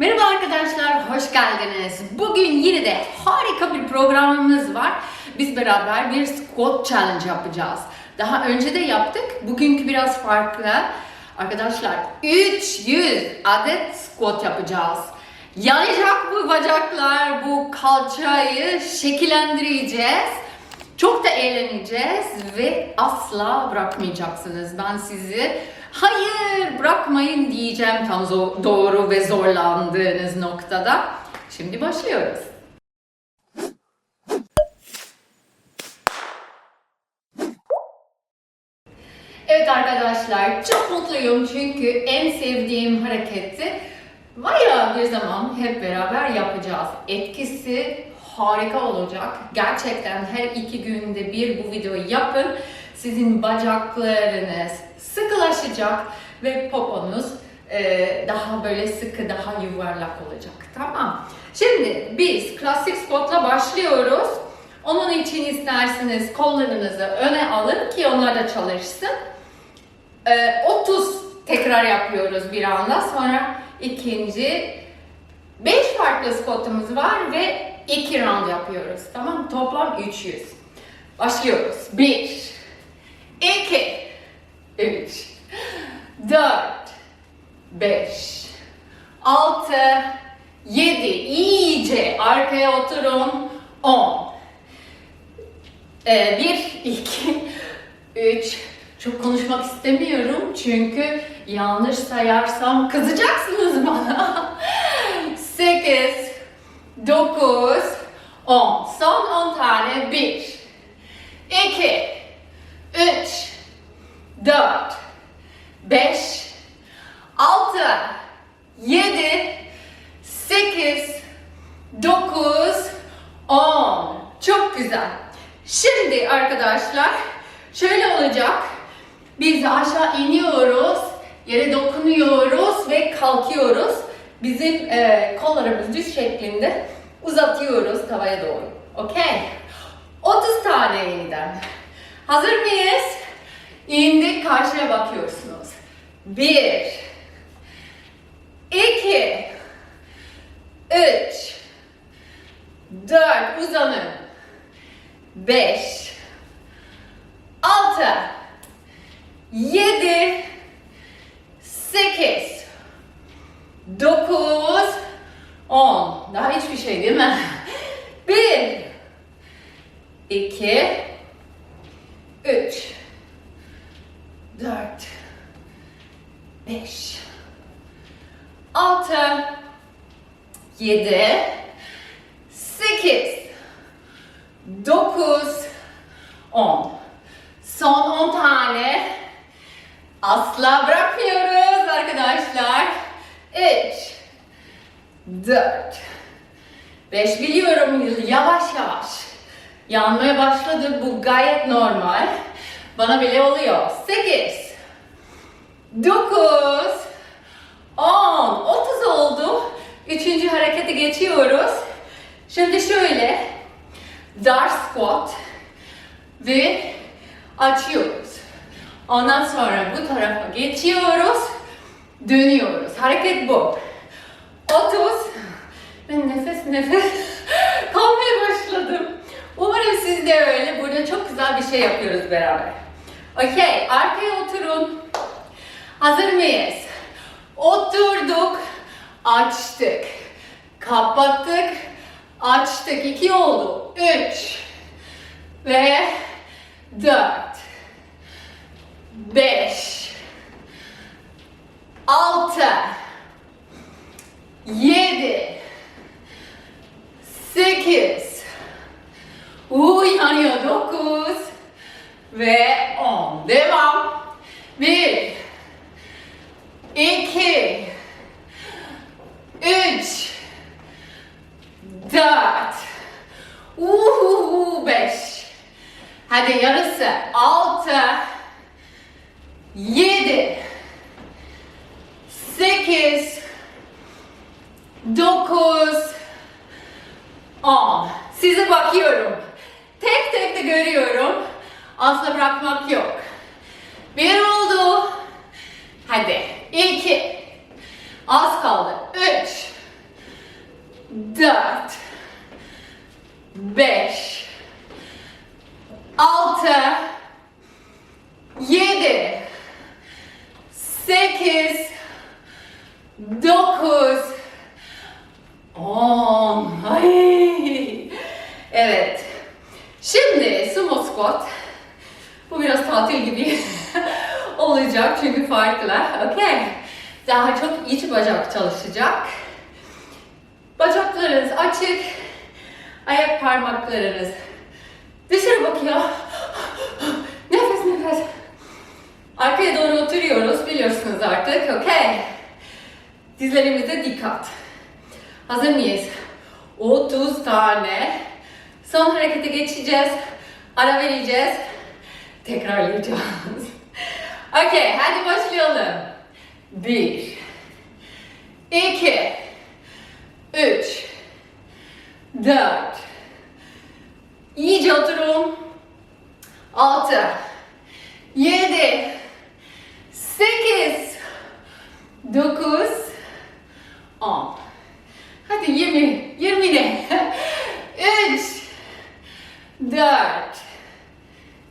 Merhaba arkadaşlar, hoş geldiniz. Bugün yine de harika bir programımız var. Biz beraber bir squat challenge yapacağız. Daha önce de yaptık, bugünkü biraz farklı. Arkadaşlar 300 adet squat yapacağız. Yanacak bu bacaklar, bu kalçayı şekillendireceğiz. Çok da eğleneceğiz ve asla bırakmayacaksınız. Ben sizi hayır bırakmayın diyeceğim tam zo- doğru ve zorlandığınız noktada. Şimdi başlıyoruz. Evet arkadaşlar çok mutluyum çünkü en sevdiğim hareketi bayağı bir zaman hep beraber yapacağız. Etkisi harika olacak. Gerçekten her iki günde bir bu videoyu yapın. Sizin bacaklarınız sıkılaşacak ve poponuz e, daha böyle sıkı, daha yuvarlak olacak. Tamam. Şimdi biz klasik squat'la başlıyoruz. Onun için isterseniz kollarınızı öne alın ki onlar da çalışsın. Ee, 30 tekrar yapıyoruz bir anda. Sonra ikinci 5 farklı squat'ımız var ve 2 round yapıyoruz. Tamam Toplam 300. Başlıyoruz. 1 2 3 4 5 6 7 iyice arkaya oturun. 10 ee, 1 2 3 çok konuşmak istemiyorum çünkü yanlış sayarsam kızacaksınız bana. 8 9 10 Son 10 tane. 1 2 3 4 5 6 7 8 9 10 Çok güzel. Şimdi arkadaşlar şöyle olacak. Biz aşağı iniyoruz, yere dokunuyoruz ve kalkıyoruz. Bizim e, kollarımız düz şeklinde uzatıyoruz tavaya doğru. Okey? 30 tane yeniden. Hazır mıyız? İndik karşıya bakıyorsunuz. 1 2 3 4 uzanın. 5 6 7 8 9 10 Daha hiçbir şey değil mi? 1 2 3 4 5 6 7 8 9 10 Son 10 tane. Asla bırakmıyoruz arkadaşlar. 3 4 5 biliyorum. Yavaş yavaş yanmaya başladı. Bu gayet normal. Bana bile oluyor. 8 9 10 30 oldu. Üçüncü harekete geçiyoruz. Şimdi şöyle dar squat ve açıyoruz. Ondan sonra bu tarafa geçiyoruz. Dönüyoruz. Hareket bu. 30 ben nefes nefes kalmaya başladım. Umarım siz de öyle. Burada çok güzel bir şey yapıyoruz beraber. Okey. Arkaya oturun. Hazır mıyız? Oturduk. Açtık. Kapattık. Açtık. İki oldu. Üç. Ve dört. Beş. Altı. Yedi. Sekiz. Uuu yanıyor. Dokuz. Ve on. Devam. Bir. iki, Üç. Dört. Uhu beş. Hadi yarısı. Altı. Yedi. Sekiz. Dokuz. On. Size bakıyorum. Tek tek de görüyorum. Asla bırakmak yok. Bir oldu. Hadi. İki. Az kaldı. Üç. Dört. Beş. Altı. Yedi. Sekiz. Bacak çalışacak. Bacaklarınız açık. Ayak parmaklarınız dışarı bakıyor. Nefes nefes. Arkaya doğru oturuyoruz biliyorsunuz artık. Okey. Dizlerimize dikkat. Hazır mıyız? 30 tane. Son harekete geçeceğiz. Ara vereceğiz. Tekrarlayacağız. Okey, hadi başlayalım. 1 2 3 4 İyice oturun. 6 7 8 9 10 Hadi 20 20 ne? 3 4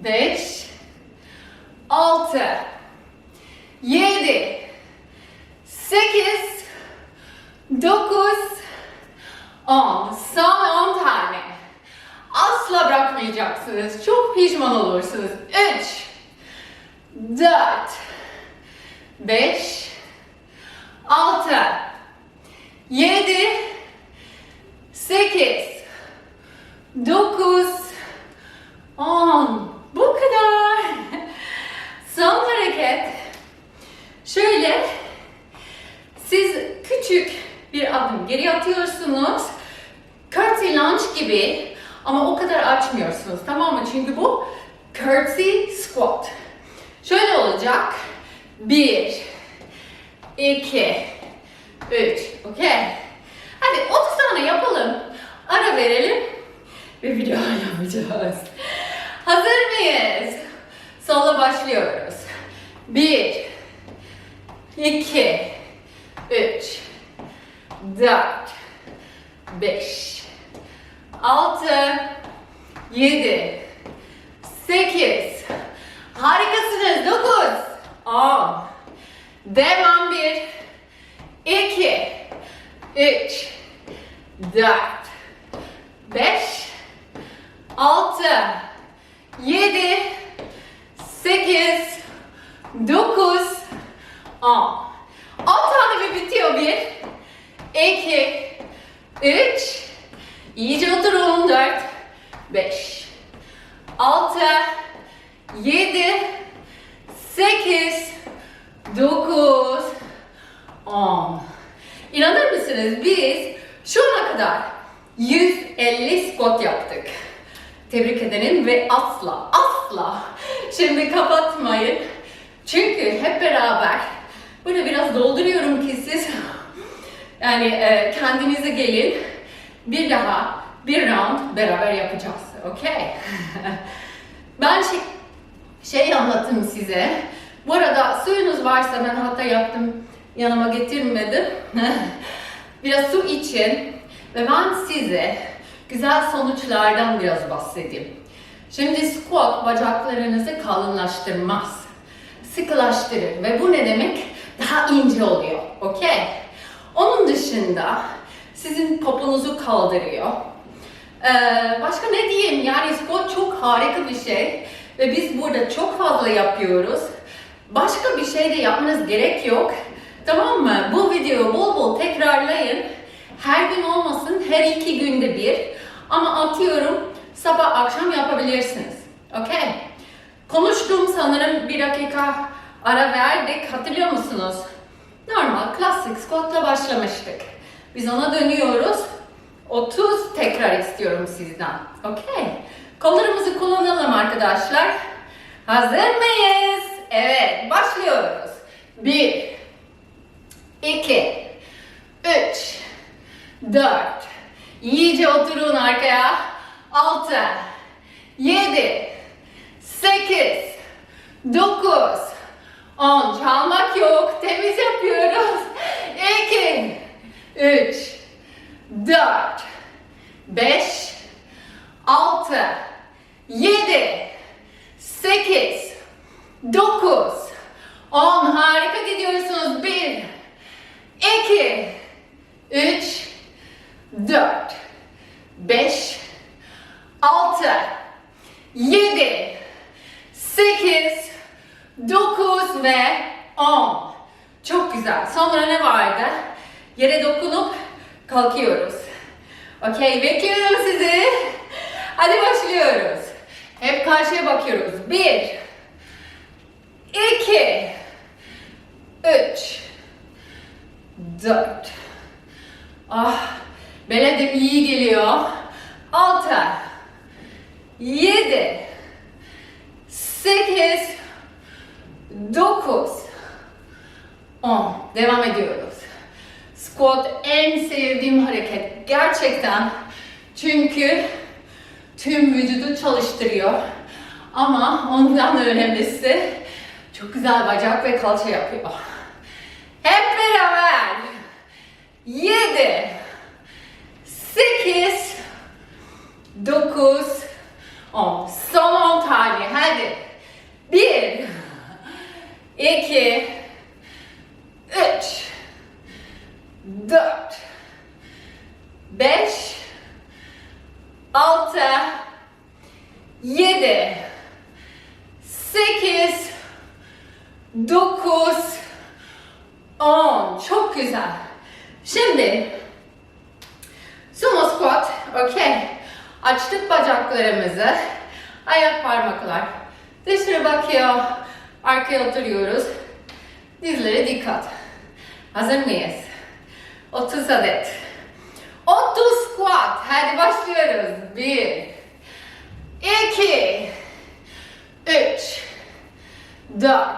5 6 7 8 9 10 Son 10 tane. Asla bırakmayacaksınız. Çok pişman olursunuz. 3 4 5 6 7 8 9 10 Bu kadar. Son hareket. Şöyle siz küçük bir adım geri atıyorsunuz. Curtsy lunge gibi ama o kadar açmıyorsunuz tamam mı? Çünkü bu curtsy squat. Şöyle olacak. 1 2 3 Okey. Hadi 30 tane yapalım. Ara verelim ve video yapacağız. Hazır mıyız? Sola başlıyoruz. 1 2 3 4 5 6 7 8 Harikasınız. 9 10 Devam 1 2 3 4 5 6 7 8 9 10 10 tane bir bitiyor. 1 2 3 İyice oturun. 4 5 6 7 8 9 10 İnanır mısınız biz şu ana kadar 150 squat yaptık. Tebrik ederim ve asla asla şimdi kapatmayın. Çünkü hep beraber böyle biraz dolduruyorum ki siz yani e, kendinize gelin. Bir daha bir round beraber yapacağız. Okey? ben şey, şey anlatayım size. Bu arada suyunuz varsa ben hatta yaptım yanıma getirmedim. biraz su için ve ben size güzel sonuçlardan biraz bahsedeyim. Şimdi squat bacaklarınızı kalınlaştırmaz. Sıkılaştırır ve bu ne demek? Daha ince oluyor. Okey? Onun dışında sizin poponuzu kaldırıyor. Ee, başka ne diyeyim? Yani squat çok harika bir şey ve biz burada çok fazla yapıyoruz. Başka bir şey de yapmanız gerek yok. Tamam mı? Bu videoyu bol bol tekrarlayın. Her gün olmasın, her iki günde bir. Ama atıyorum sabah akşam yapabilirsiniz. Okey? Konuştuğum sanırım bir dakika ara verdik. Hatırlıyor musunuz? Normal klasik squat'la başlamıştık. Biz ona dönüyoruz. 30 tekrar istiyorum sizden. Okey? Kollarımızı kullanalım arkadaşlar. Hazır mıyız? Evet, başlıyoruz. 1 2 3 4 İyice oturun arkaya. 6 7 8 9 10 Çalmak yok. Temiz yapıyoruz. 2 3 4 5 6, 7, 8, 9, 10. Harika gidiyorsunuz. 1, 2, 3, 4, 5, 6, 7, 8, 9 ve 10. Çok güzel. Sonra ne vardı? Yere dokunup kalkıyoruz. Okey, bekliyorum sizi. Hadi başlıyoruz. Hep karşıya bakıyoruz. Bir, iki, üç, dört. Ah, bele de iyi geliyor. Altı, yedi, sekiz, dokuz, on. Devam ediyoruz. Squat en sevdiğim hareket. Gerçekten. Çünkü tüm vücudu çalıştırıyor. Ama ondan da önemlisi çok güzel bacak ve kalça yapıyor. Hep beraber. 7 8 9 10 Son 10 tane. Hadi. 1 2 3 4 5 6 7 8 9 10 Çok güzel. Şimdi sumo squat. Okey. Açtık bacaklarımızı. Ayak parmaklar. Dışarı bakıyor. Arkaya oturuyoruz. Dizlere dikkat. Hazır mıyız? 30 adet. 30 squat. Hadi başlıyoruz. 1 2 3 4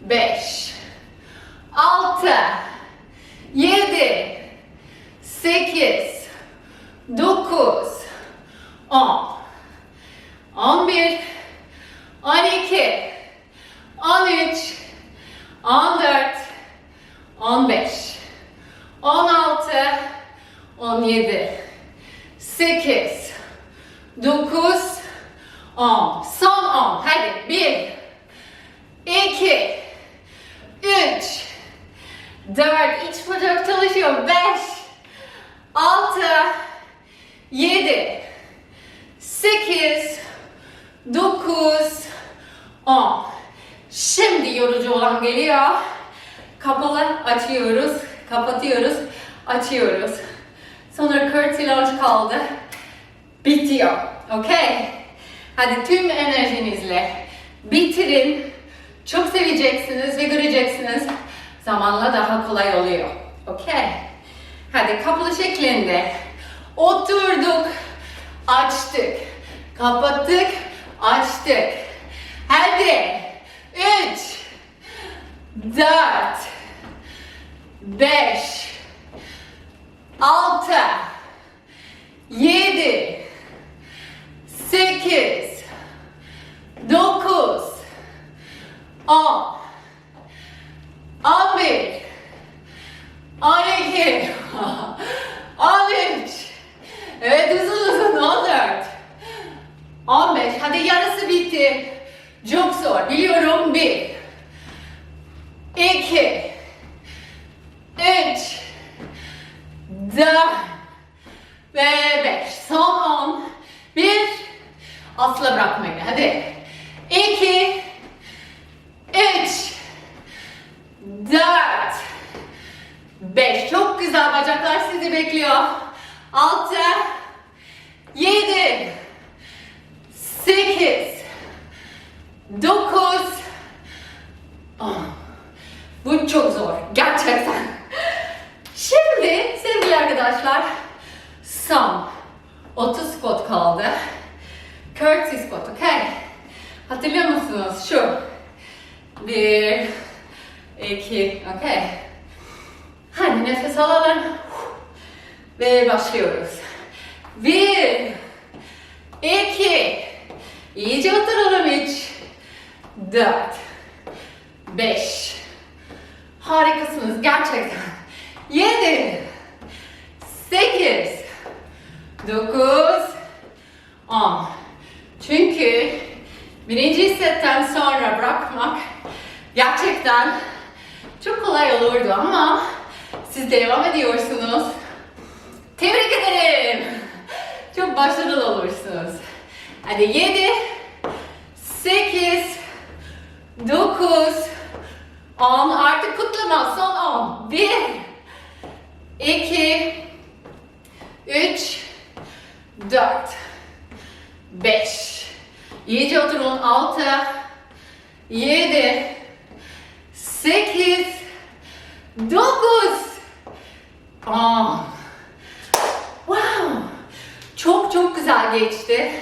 5 6 7 8 9 10 11 12 13 14 15 16 17 8 9 10 Son 10 Hadi. 1 2 3 4 iç bacak çalışıyor. 5 6 7 8 9 10 Şimdi yorucu olan geliyor. Kapalı açıyoruz, kapatıyoruz, açıyoruz. Sonra curtsy lunge kaldı. Bitiyor. Okey? Hadi tüm enerjinizle bitirin. Çok seveceksiniz ve göreceksiniz. Zamanla daha kolay oluyor. Okey? Hadi kapalı şeklinde. Oturduk, açtık, kapattık, açtık. Hadi. Üç, dört, beş, altı, yedi, sekiz, dokuz, on, on bir, on iki, on üç, evet uzun uzun on dört, 15. Hadi yarısı bitti. Çok zor. Biliyorum. 1 2 Gerçekten. Şimdi sevgili arkadaşlar son 30 squat kaldı. Curtsy squat, okey? Hatırlıyor musunuz? Şu. Bir, iki, okey. Hadi nefes alalım. Ve başlıyoruz. Bir, iki, iyice oturalım hiç. 4 5 Harikasınız gerçekten. 7 8 9 10 Çünkü birinci setten sonra bırakmak gerçekten çok kolay olurdu ama siz devam ediyorsunuz. Tebrik ederim. Çok başarılı olursunuz. Hadi 7 8 9 10. Artık kutlama. Son 10. 1, 2, 3, 4, 5. İyice oturun. 6, 7, 8, 9, 10. Wow! Çok çok güzel geçti.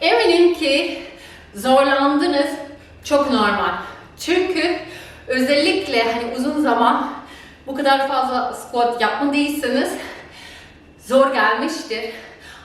Eminim ki zorlandınız. Çok normal. Çünkü özellikle hani uzun zaman bu kadar fazla squat yapmadıysanız zor gelmiştir.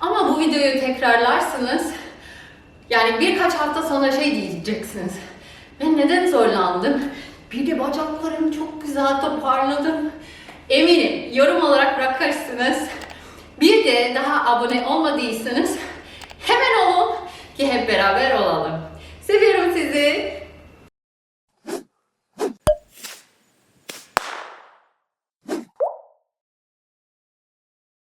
Ama bu videoyu tekrarlarsanız yani birkaç hafta sonra şey diyeceksiniz. Ben neden zorlandım? Bir de bacaklarım çok güzel toparladım. Eminim yorum olarak bırakırsınız. Bir de daha abone olmadıysanız hemen olun ki hep beraber olalım. Seviyorum sizi.